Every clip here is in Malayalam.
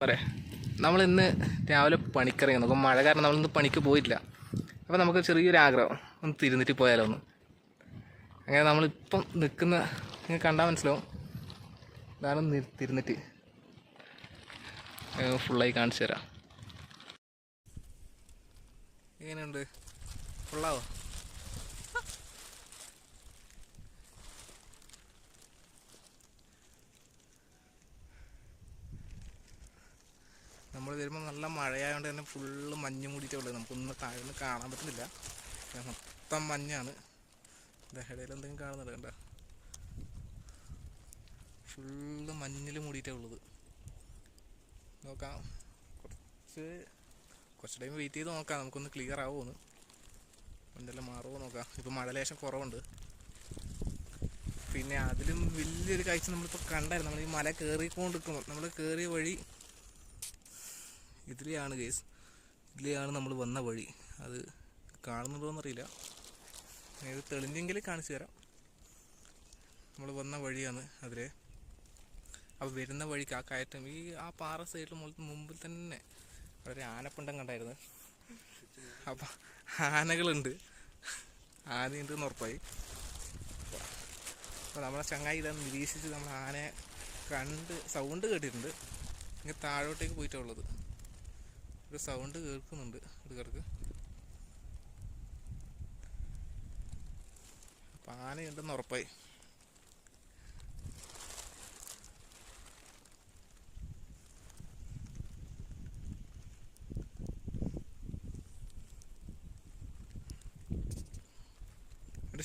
പോരെ നമ്മൾ ഇന്ന് രാവിലെ പണിക്കിറങ്ങി നോക്കും മഴ കാരണം നമ്മളിന്ന് പണിക്ക് പോയിട്ടില്ല. അപ്പോൾ നമുക്ക് ചെറിയൊരു ആഗ്രഹം. ഒന്ന് തിരുന്നിട്ട് പോയാലോ ഒന്ന്. അങ്ങനെ നമ്മളിപ്പം നിൽക്കുന്ന നിങ്ങൾ കണ്ടാൽ മനസ്സിലാവും. ഇതാണ് തിരുന്നിട്ട്. ഫുള്ളായി കാണിച്ചു തരാം. എങ്ങനെയുണ്ട്? ഫുള്ളാവോ നമ്മൾ വരുമ്പോൾ നല്ല മഴയായതുകൊണ്ട് തന്നെ ഫുള്ള് മഞ്ഞ് മൂടിയിട്ടേ ഉള്ളത് നമുക്കൊന്നും താഴെ കാണാൻ പറ്റുന്നില്ല. മൊത്തം മഞ്ഞാണ്. ദഹടയിൽ എന്തെങ്കിലും കാണുന്നുണ്ട് കണ്ട? ഫുള്ള് മഞ്ഞിൽ മൂടിയിട്ടേ ഉള്ളത്. നോക്കാം. കുറച്ച് കുറച്ച് ടൈം വെയിറ്റ് ചെയ്ത് നോക്കാം. നമുക്കൊന്ന് ക്ലിയർ ആവുമെന്ന് എന്തെല്ലാം മാറുമോ നോക്കാം. ഇപ്പോൾ മഴ ലേശം കുറവുണ്ട്. പിന്നെ അതിലും വലിയൊരു കാഴ്ച നമ്മളിപ്പോൾ കണ്ടായിരുന്നു. നമ്മൾ ഈ മല കയറിക്കൊണ്ടിരിക്കുമ്പോൾ നമ്മൾ കയറിയ വഴി ഇതിലെയാണ് കേസ് ഇതിലെയാണ് നമ്മൾ വന്ന വഴി. അത് കാണുന്നുണ്ടോയെന്നറിയില്ല ഇത് തെളിഞ്ഞെങ്കിൽ കാണിച്ചു തരാം. നമ്മൾ വന്ന വഴിയാണ് അതിലെ. അപ്പോൾ വരുന്ന വഴിക്ക് ആ കയറ്റം. ഈ ആ പാറ സൈഡിൽ മുമ്പിൽ തന്നെ വളരെ ആനപ്പിണ്ടം കണ്ടായിരുന്നു. അപ്പം ആനകളുണ്ട്. ആനയുണ്ട് എന്ന് ഉറപ്പായി. അപ്പോൾ നമ്മളെ ചങ്ങായി ഇതാ നിരീക്ഷിച്ച് നമ്മൾ ആനയെ കണ്ട് സൗണ്ട് കേട്ടിട്ടുണ്ട്. ഇങ്ങനെ താഴോട്ടേക്ക് പോയിട്ടുള്ളത് ഒരു സൗണ്ട് കേൾക്കുന്നുണ്ട്. ഇടക്കിടക്ക് ആനയുണ്ടെന്ന് ഉറപ്പായി.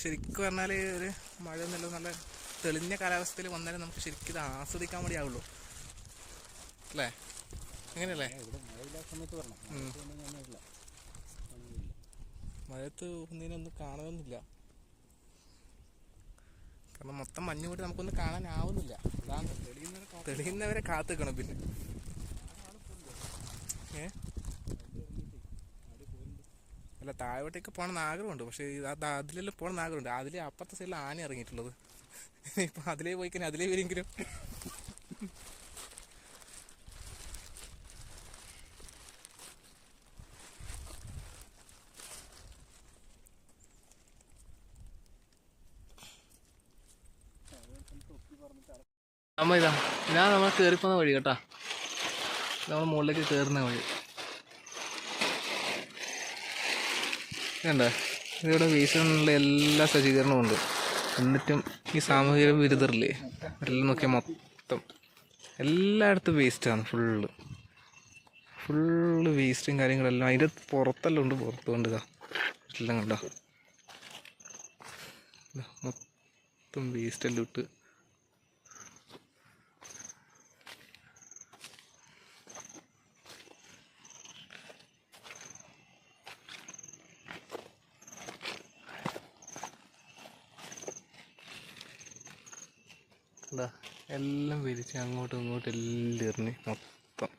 ശരിക്കും പറഞ്ഞാൽ ഒരു മഴ നല്ല നല്ല തെളിഞ്ഞ കാലാവസ്ഥയിൽ വന്നാലേ നമുക്ക് ശരിക്കും ഇത് ആസ്വദിക്കാൻ വേണ്ടി ആവുള്ളൂ അല്ലേ അങ്ങനെയല്ലേ ഉം. മഴയത്ത് ഒന്നിനൊന്നും കാണുന്നില്ല കാരണം മൊത്തം മഞ്ഞ് കൂടി നമുക്കൊന്ന് കാണാനാവുന്നില്ല. അതാണ് തെളിയുന്നവരെ കാത്തു നിൽക്കണം പിന്നെ. ഏ? അല്ല താഴോട്ടേക്ക് പോകണമെന്ന് ആഗ്രഹമുണ്ട് പക്ഷേ അത് അതിലെല്ലാം പോകണമെന്ന് ആഗ്രഹമുണ്ട് അതിലെ അപ്പുറത്തെ സൈഡിൽ ആന ഇറങ്ങിയിട്ടുള്ളത്. ഇപ്പം അതിലേ പോയി കഴിഞ്ഞാൽ അതിലേ വരെങ്കിലും നമ്മ ഇതാ ഞാൻ നമ്മൾ കയറിപ്പോന്ന വഴി കേട്ടാ. നമ്മൾ മുകളിലേക്ക് കയറുന്ന വഴി. കണ്ടോ ഇവിടെ വീശുന്നുള്ള എല്ലാ സജ്ജീകരണവും ഉണ്ട്. എന്നിട്ടും ഈ സാമൂഹിക വിരുദ്ധരില്ലേ എല്ലാം നോക്കിയാൽ മൊത്തം. എല്ലായിടത്തും വേസ്റ്റാണ് ഫുള്ള് ഫുള്ള് വേസ്റ്റും കാര്യങ്ങളെല്ലാം അതിന്റെ പുറത്തെല്ലാം ഉണ്ട് പുറത്ത് കൊണ്ട് എല്ലാം കണ്ടോ? മൊത്തം വേസ്റ്റെല്ലാം ഇട്ട് എന്താ എല്ലാം വിരിച്ച് അങ്ങോട്ടും ഇങ്ങോട്ടും എല്ലാം എറിഞ്ഞ് മൊത്തം.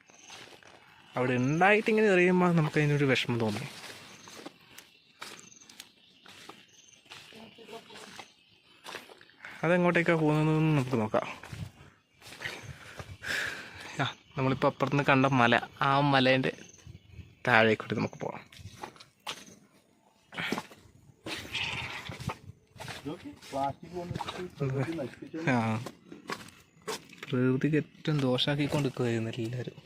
അവിടെ ഉണ്ടായിട്ട് ഇങ്ങനെ എറിയുമ്പോൾ നമുക്ക് അതിനൊരു വിഷമം തോന്നി. അതെങ്ങോട്ടേക്കാണ് പോകുന്നതെന്ന് നമുക്ക് നോക്കാം. നമ്മളിപ്പോൾ അപ്പുറത്തുനിന്ന് കണ്ട മല ആ മലേന്റെ താഴേക്കൂടി നമുക്ക് പോകാം ആ. പ്രകൃതിക്ക് ഏറ്റവും ദോഷാക്കിക്കൊണ്ട് നിൽക്കുകയായിരുന്നു എല്ലാവരും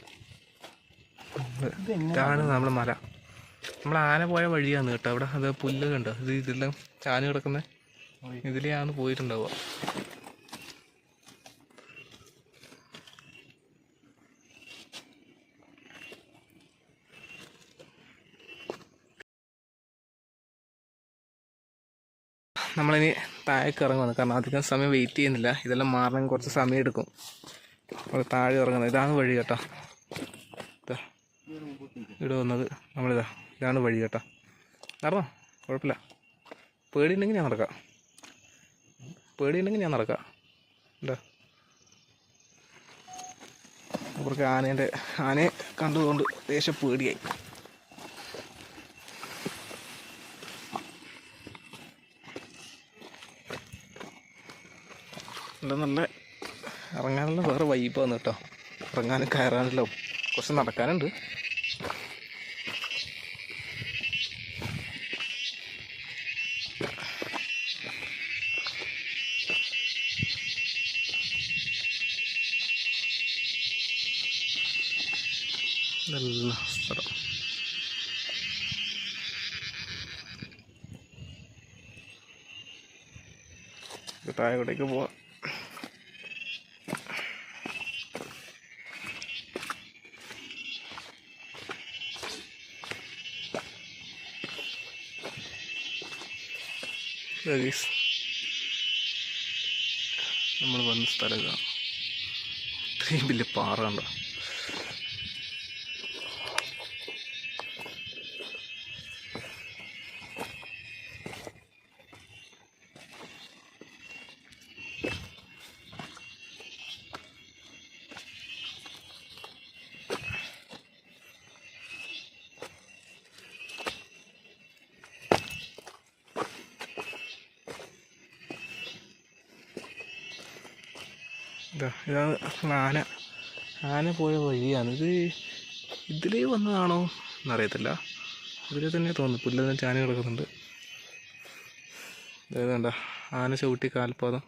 ഇതാണ് നമ്മുടെ മല. നമ്മൾ ആന പോയ വഴിയാണ് കേട്ടോ. അവിടെ അത് പുല്ല് കണ്ടോ ഇത് ഇതെല്ലാം ചാന കിടക്കുന്ന ഇതിലെയാണ് പോയിട്ടുണ്ടാവുക. നമ്മളിനി താഴേക്ക് ഇറങ്ങുന്നത്. കാരണം അധികം സമയം വെയിറ്റ് ചെയ്യുന്നില്ല. ഇതെല്ലാം മാറണമെങ്കിൽ കുറച്ച് സമയം എടുക്കും. അപ്പോൾ താഴെ ഇറങ്ങുന്നത്. ഇതാണ് വഴി കേട്ടോ. ഇതാ ഇവിടെ വന്നത്. നമ്മളിതാ ഇതാണ് വഴി കേട്ടോ. നടന്നോ? കുഴപ്പമില്ല. പേടിയുണ്ടെങ്കിൽ ഞാൻ നടക്കാം. പേടിയുണ്ടെങ്കിൽ ഞാൻ നടക്കാം. എന്താ അവർക്ക് ആനേന്റെ ആനയെ കണ്ടതുകൊണ്ട് ദേശം പേടിയായി. നല്ല നല്ല ഇറങ്ങാനുള്ള വേറെ വൈബാണ് കേട്ടോ. ഇറങ്ങാനും കയറാനല്ലോ കുറച്ച് നടക്കാനുണ്ട്. നല്ല സ്ഥലം. ഇത് കൂടേക്ക് പോവാം. നമ്മൾ വന്ന സ്ഥലം ഇതാണ് ഇത്രയും വലിയ പാറ കണ്ടോ? ഇതാ ഇതാണ് ആന. ആന പോയ വഴിയാണ്. ഇത് ഇതിലേ വന്നതാണോ എന്നറിയത്തില്ല. ഇതിലെ തന്നെ തോന്നുന്നു. പുല്ലെല്ലാം ചാനി കിടക്കുന്നുണ്ട്. ഇതേതാണ്ട ആന ചവിട്ടി കാൽപാദം.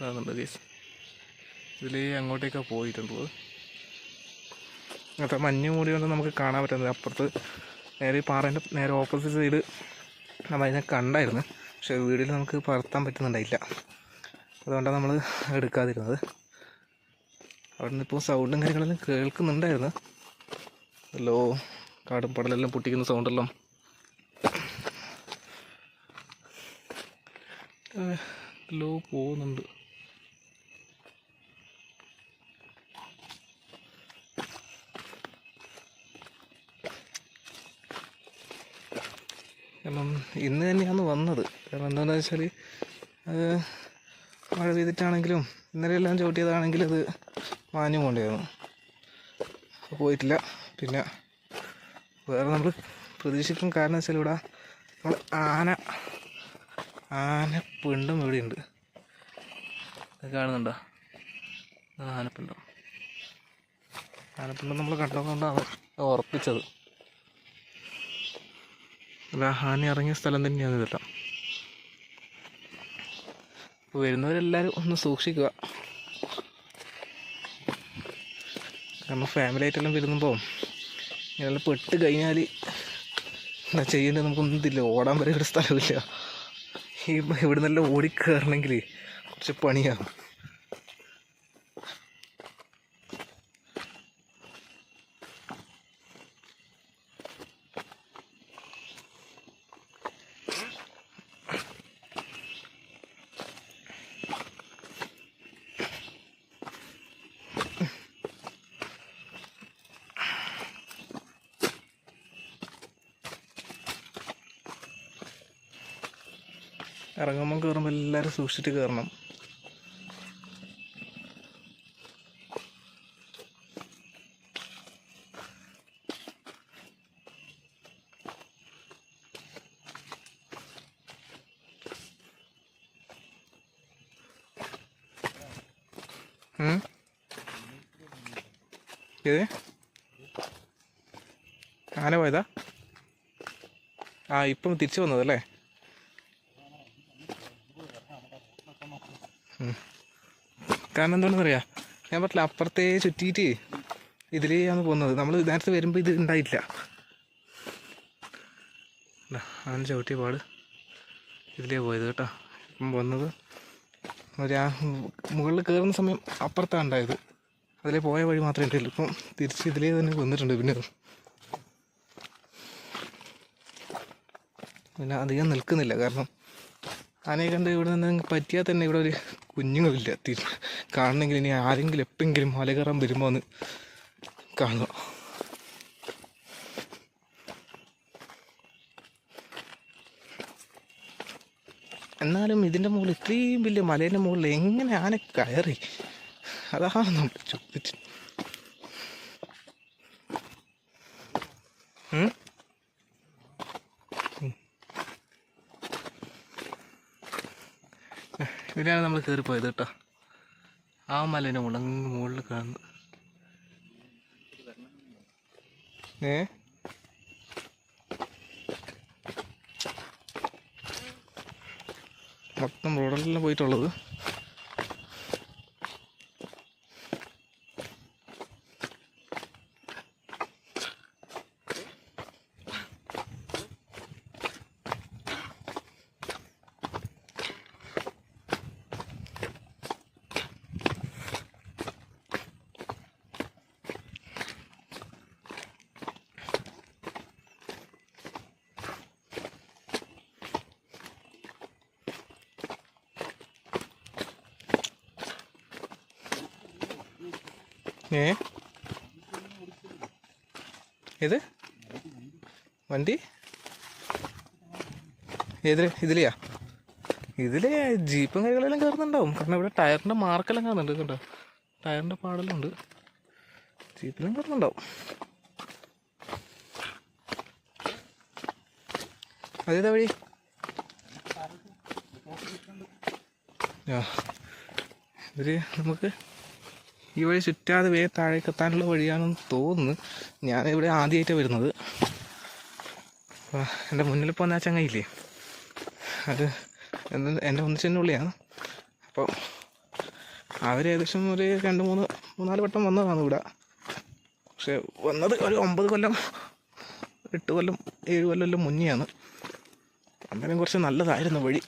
കാണുന്നുണ്ട് ഗീസ് ഇതിലേ അങ്ങോട്ടേക്കാണ് പോയിട്ടുള്ളത്. അങ്ങനത്തെ മഞ്ഞ് മൂടി കൊണ്ട് നമുക്ക് കാണാൻ പറ്റുന്നത് അപ്പുറത്ത്. നേരെ പാറേന്റെ നേരെ ഓപ്പോസിറ്റ് സൈഡ് നമ്മൾ അതിനെ കണ്ടായിരുന്നു. പക്ഷേ വീടിൽ നമുക്ക് പറത്താൻ പറ്റുന്നുണ്ടായില്ല. അതുകൊണ്ടാണ് നമ്മൾ എടുക്കാതിരുന്നത്. അവിടെ നിന്ന് ഇപ്പോൾ സൗണ്ടും കാര്യങ്ങളെല്ലാം കേൾക്കുന്നുണ്ടായിരുന്നു. ഹലോ കാടും പടലെല്ലാം പൊട്ടിക്കുന്ന സൗണ്ടെല്ലാം ലോ പോകുന്നുണ്ട്. കാരണം ഇന്ന് തന്നെയാണ് വന്നത്. കാരണം എന്താണെന്ന് വെച്ചാൽ മഴ പെയ്തിട്ടാണെങ്കിലും ഇന്നലെ എല്ലാം ചവിട്ടിയതാണെങ്കിലും അത് മാഞ്ഞു പോകേണ്ടായിരുന്നു. പോയിട്ടില്ല. പിന്നെ വേറെ നമ്മൾ പ്രതീക്ഷിക്കും കാരണം വെച്ചാൽ ഇവിടെ നമ്മൾ ആന ആന പിണ്ടും ഇവിടെയുണ്ട്. കാണുന്നുണ്ടോ? ആനപ്പിണ്ടം. ആനപ്പിണ്ടം നമ്മൾ കണ്ടതുകൊണ്ടാണ് ഉറപ്പിച്ചത്. അല്ല ആന ഇറങ്ങിയ സ്ഥലം തന്നെയാണ് ഇതെല്ലാം. വരുന്നവരെല്ലാവരും ഒന്ന് സൂക്ഷിക്കുക. കാരണം ഫാമിലി ആയിട്ടെല്ലാം വരുമ്പോൾ ഇങ്ങനെ പെട്ട് കഴിഞ്ഞാൽ എന്താ ചെയ്യേണ്ടത് നമുക്കൊന്നും ഇതില്ല. ഓടാൻ വരെ ഒരു സ്ഥലമില്ല ഈ ഇവിടെ നല്ല ഓടിക്കയറണമെങ്കിൽ കുറച്ച് പണിയാകും കയറുമ്പോൾ എല്ലാവരും സൂക്ഷിച്ചിട്ട് കയറണം? ഏത്? ആന പോയതാ? ആ ഇപ്പം തിരിച്ചു വന്നതല്ലേ? കാരണം എന്താണെന്ന് അറിയാം? ഞാൻ പറഞ്ഞില്ല അപ്പുറത്തെ ചുറ്റിയിട്ട് ഇതിലെയാണ് പോകുന്നത്. നമ്മൾ നേരത്തെ വരുമ്പോൾ ഇത് ഉണ്ടായിട്ടില്ല. അവൻ ചവിട്ടിയ പാട് ഇതിലേ പോയത് കേട്ടോ. ഇപ്പം വന്നത് ഒരു ആ മുകളിൽ കയറുന്ന സമയം അപ്പുറത്താണ് ഉണ്ടായത്. അതിലേ പോയ വഴി മാത്രമേ ഉണ്ടായുള്ളൂ ഇപ്പം തിരിച്ച് ഇതിലേ തന്നെ വന്നിട്ടുണ്ട് പിന്നെ. പിന്നെ അധികം നിൽക്കുന്നില്ല. കാരണം ആനയെ കണ്ട് ഇവിടെ നിന്ന് പറ്റിയാൽ തന്നെ ഇവിടെ ഒരു കുഞ്ഞുങ്ങളില്ല. തിരി കാണണമെങ്കിൽ ഇനി ആരെങ്കിലും എപ്പെങ്കിലും മല കയറാൻ വരുമ്പോൾ ഒന്ന് കാണുക. എന്നാലും ഇതിന്റെ മുകളിൽ ഇത്രയും വലിയ മലേന്റെ മുകളിൽ എങ്ങനെ ആന കയറി? അതാണ് നമ്മൾ ചോദിച്ചു ഇതിനാണ് നമ്മൾ കയറിപ്പോയത് കേട്ടോ. ആ മലേന്റെ മുകളിൽ മുകളിൽ കാണുന്നു. ഏ? മൊത്തം റോഡിലെല്ലാം പോയിട്ടുള്ളത്? ഏ? ഏത്? വണ്ടി? ഏതിൽ? ഇതിലെയാ? ഇതിൽ ജീപ്പും കൈകളെല്ലാം കയറുന്നുണ്ടാവും. കാരണം ഇവിടെ ടയറിന്റെ മാർക്കെല്ലാം കാണുന്നുണ്ട് കണ്ടോ ടയറിന്റെ പാടെല്ലാം ഉണ്ട് ജീപ്പിലും കയറുന്നുണ്ടാവും. അതേതാ വഴി? ആ. നമുക്ക് ഈ വഴി ചുറ്റാതെ വേഗം താഴേക്ക് എത്താനുള്ള വഴിയാണെന്ന് തോന്നുന്നു. ഞാൻ ഇവിടെ ആദ്യമായിട്ടാണ് വരുന്നത് എന്റെ മുന്നിൽ പോകുന്ന ആ ചങ്ങയില്ലേ? അത് എന്റെ ഒന്നിച്ചെന്നെ ഉള്ളിയാണ്. അപ്പോൾ അവർ ഒരു രണ്ട് മൂന്ന് മൂന്നാൽ വട്ടം വന്നതാണ് ഇവിടെ. പക്ഷേ വന്നത് ഒരു ഒമ്പത് കൊല്ലം എട്ട് കൊല്ലം ഏഴ് കൊല്ലം മുന്നെയാണ്. അന്നേരം കുറച്ച് നല്ലതായിരുന്നു വഴി.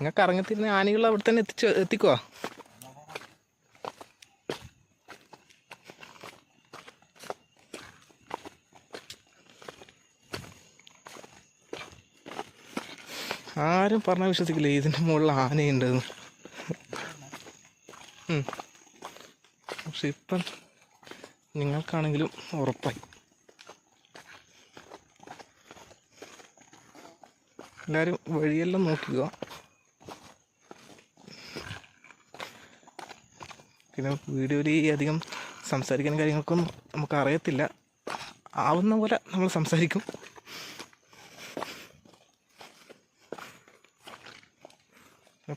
നിങ്ങൾക്ക് ഇറങ്ങത്തിരുന്ന ആനകൾ അവിടെ തന്നെ എത്തിച്ച് എത്തിക്കുവാ? ആരും പറഞ്ഞാൽ വിശ്വസിക്കില്ല ഇതിന്റെ മുകളിൽ ആനയുണ്ടെന്ന്? ഉം. പക്ഷെ ഇപ്പം നിങ്ങൾക്കാണെങ്കിലും ഉറപ്പായി. എല്ലാവരും വഴിയെല്ലാം നോക്കുക പിന്നെ വീഡിയോയിൽ അധികം സംസാരിക്കുന്ന കാര്യങ്ങൾക്കൊന്നും നമുക്ക് അറിയത്തില്ല ആവുന്ന പോലെ നമ്മൾ സംസാരിക്കും.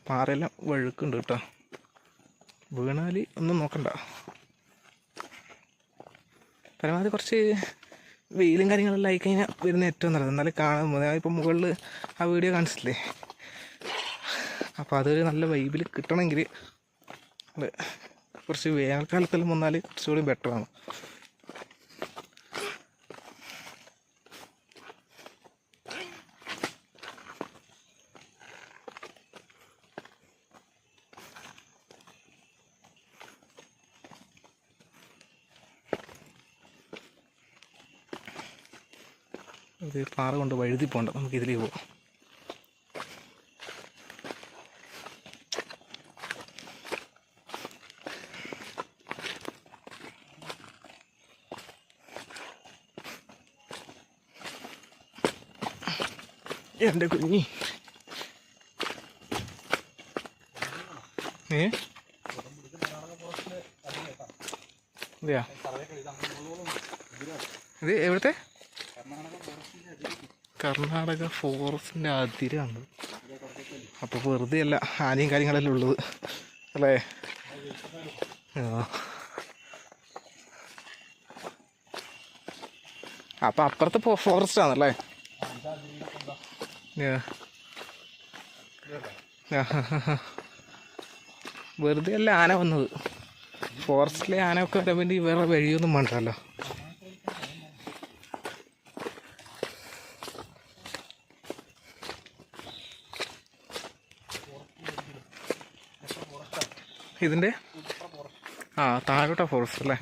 പാറയെല്ലാം വഴുക്കുണ്ട് കേട്ടോ. വീണാൽ ഒന്നും നോക്കണ്ട. പരമാവധി കുറച്ച് വെയിലും കാര്യങ്ങളെല്ലാം ആയിക്കഴിഞ്ഞാൽ വരുന്ന ഏറ്റവും നല്ലത്. എന്നാലും കാണാൻ ഇപ്പം മുകളിൽ ആ വീഡിയോ കാണിച്ചില്ലേ അപ്പോൾ അതൊരു നല്ല വൈബിൽ കിട്ടണമെങ്കിൽ അത് കുറച്ച് വേനൽക്കാലത്തെല്ലാം വന്നാൽ കുറച്ചുകൂടി ബെറ്ററാണ് ഇത് പാറ കൊണ്ട് വഴുതി പോകണ്ട നമുക്ക് ഇതിലേ പോവാം എന്റെ കുഞ്ഞി ഏ അതെയാ ഇത് എവിടുത്തെ? കർണാടക ഫോറസ്റ്റിന്റെ അതിരാണ്. അപ്പോൾ വെറുതെ അല്ല ആനയും കാര്യങ്ങളെല്ലാം ഉള്ളത്. അല്ലേ? ആ. അപ്പം അപ്പുറത്ത് ഫോറസ്റ്റ് ആണല്ലേ. വെറുതെ അല്ല ആന വന്നത്. ഫോറസ്റ്റിലെ ആനയൊക്കെ വരാൻ വേണ്ടി വേറെ വഴിയൊന്നും വേണ്ടല്ലോ. ഇതിന്റെ ആ താഴോട്ട ഫോറസ്റ്റ് അല്ലേ?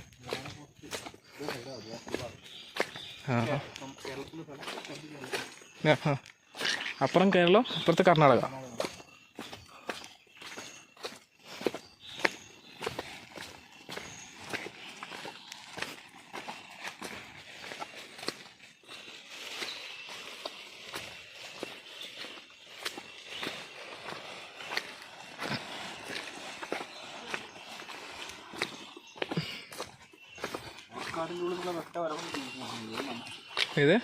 ആ ആ. അപ്പുറം കേരളം അപ്പുറത്ത് കർണാടക. ഏത്?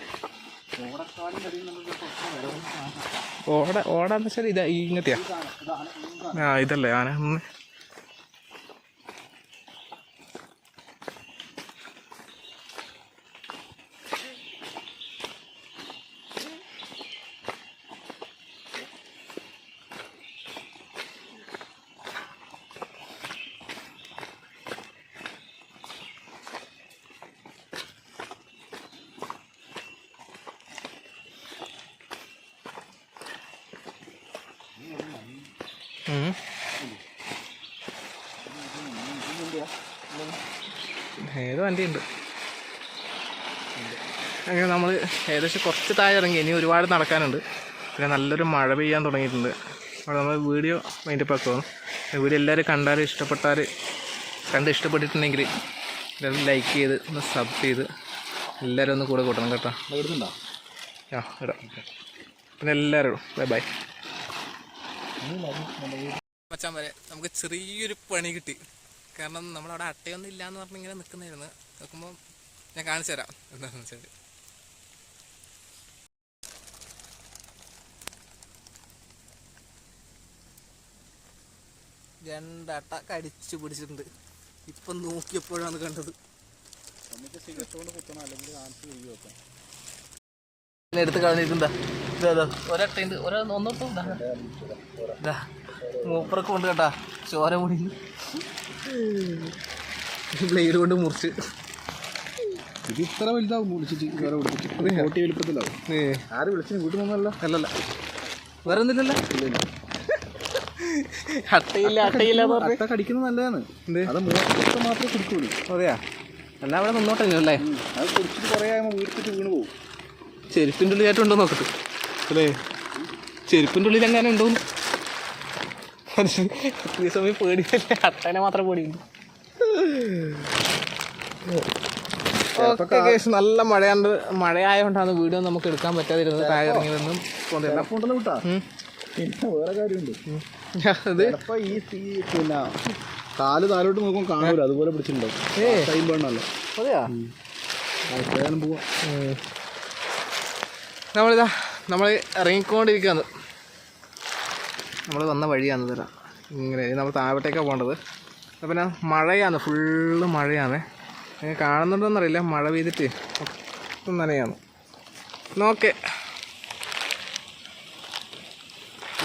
ഓട ഓടാന്ന് വെച്ചാൽ ഇതാ ഇങ്ങനത്തെയാ ആ ഇതല്ലേ ആന ഒന്ന് ഉം. ഏതോ വണ്ടി ഉണ്ട് അങ്ങനെ നമ്മൾ ഏകദേശം കുറച്ച് താഴെ ഇറങ്ങി ഇനി ഒരുപാട് നടക്കാനുണ്ട്. പിന്നെ നല്ലൊരു മഴ പെയ്യാൻ തുടങ്ങിയിട്ടുണ്ട്. അപ്പോൾ നമ്മൾ വീഡിയോ അതിന്റെ ആക്കുവാണ്. വീഡിയോ എല്ലാവരും കണ്ടാൽ ഇഷ്ടപ്പെട്ടാൽ കണ്ട് ഇഷ്ടപ്പെട്ടിട്ടുണ്ടെങ്കിൽ എല്ലാവരും ലൈക്ക് ചെയ്ത് ഒന്ന് സബ് ചെയ്ത് എല്ലാവരും ഒന്ന് കൂടെ കൂട്ടണം കേട്ടോ. ഇടുന്നുണ്ടോ ആ ഇടാം. പിന്നെ എല്ലാവരും ബൈ ബൈ മച്ചാൻ വരെ നമുക്ക് ചെറിയൊരു പണി കിട്ടി. കാരണം നമ്മളവിടെ അട്ടയൊന്നും ഇല്ല എന്ന് പറഞ്ഞിങ്ങനെ നിൽക്കുന്നായിരുന്നു നോക്കുമ്പോൾ ഞാൻ കാണിച്ചു തരാം. എന്താണെന്ന് വെച്ചാൽ രണ്ടട്ട കടിച്ചു പിടിച്ചിട്ടുണ്ട്. ഇപ്പം നോക്കിയപ്പോഴാണ് കണ്ടത്. എടുത്ത് കളഞ്ഞിട്ടുണ്ടാ? ഒരട്ടുണ്ട് ഒരട്ടയുണ്ട്. ഒരാ ഒന്നോട്ടും മൂപ്പറൊക്കെ കൊണ്ട് കേട്ടാ. ചോര മുടി ബ്ലേഡ് കൊണ്ട് മുറിച്ച്. ഇത് ഇത്ര വലുതാവും വിളിച്ചിട്ട് വേറെ വിളിച്ചിട്ട്. കോട്ടി വലുപ്പത്തിലാവും. ഏ, ആര് വിളിച്ചിന് വീട്ടിൽ നിന്നല്ല? അല്ലല്ല. വേറെ ഒന്നുമില്ലല്ലോ അട്ടയില്ല അട്ടയില്ല അട്ട കടിക്കുന്നത് നല്ലതാണ്? അത് മൂന്ന് മാത്രമേ കുടിക്കുള്ളൂ. അതെയാ? അല്ല അവിടെ നിന്നോട്ടെ അല്ലേ? അത് കുടിച്ചിട്ട് കുറേ ആകുമ്പോൾ വീട്ടിട്ട് വീണ് പോകും ചെരുപ്പിന്റെ ഉള്ളിലായിട്ടുണ്ടോ നോക്കട്ടെ. അല്ലേ? ചെരുപ്പിന്റെ ഉള്ളിൽ എങ്ങനെ ഉണ്ടോന്ന് സമയം പേടിയല്ലേ? അട്ടനെ മാത്രം ഓക്കെ കേസ് നല്ല മഴയാണ്ട് മഴയായതുകൊണ്ടാണ് വീഡിയോ നമുക്ക് എടുക്കാൻ പറ്റാതിരുന്നത് താഴെ ഇറങ്ങിയതെന്നും പിന്നെ വേറെ കാര്യമുണ്ട്. അത്? ചിലപ്പോൾ ഈ ഈ പിന്നെ കാൽ താലോട്ട് നോക്കുമ്പോൾ കാണൂല അതുപോലെ പിടിച്ചിട്ടുണ്ടാവും. ടൈം വേണമല്ലോ അതെയാ? അയക്കാനും പോവാം. നമ്മളിതാ നമ്മൾ ഇറങ്ങിക്കൊണ്ടിരിക്കുകയാണ് നമ്മൾ വന്ന വഴിയാണ് തരാം ഇങ്ങനെ നമ്മൾ താഴത്തേക്കാണ് പോകേണ്ടത്. അപ്പം പിന്നെ മഴയാണ് ഫുള്ള് മഴയാണ്. നിങ്ങൾ കാണുന്നുണ്ടോന്നറിയില്ല മഴ പെയ്തിട്ട് നനയാണ്. നോക്കെ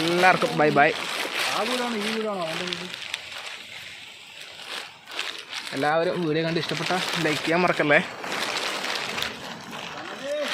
എല്ലാവർക്കും ബൈ ബൈ. എല്ലാവരും വീഡിയോ കണ്ട് ഇഷ്ടപ്പെട്ട ലൈക്ക് ചെയ്യാൻ മറക്കല്ലേ?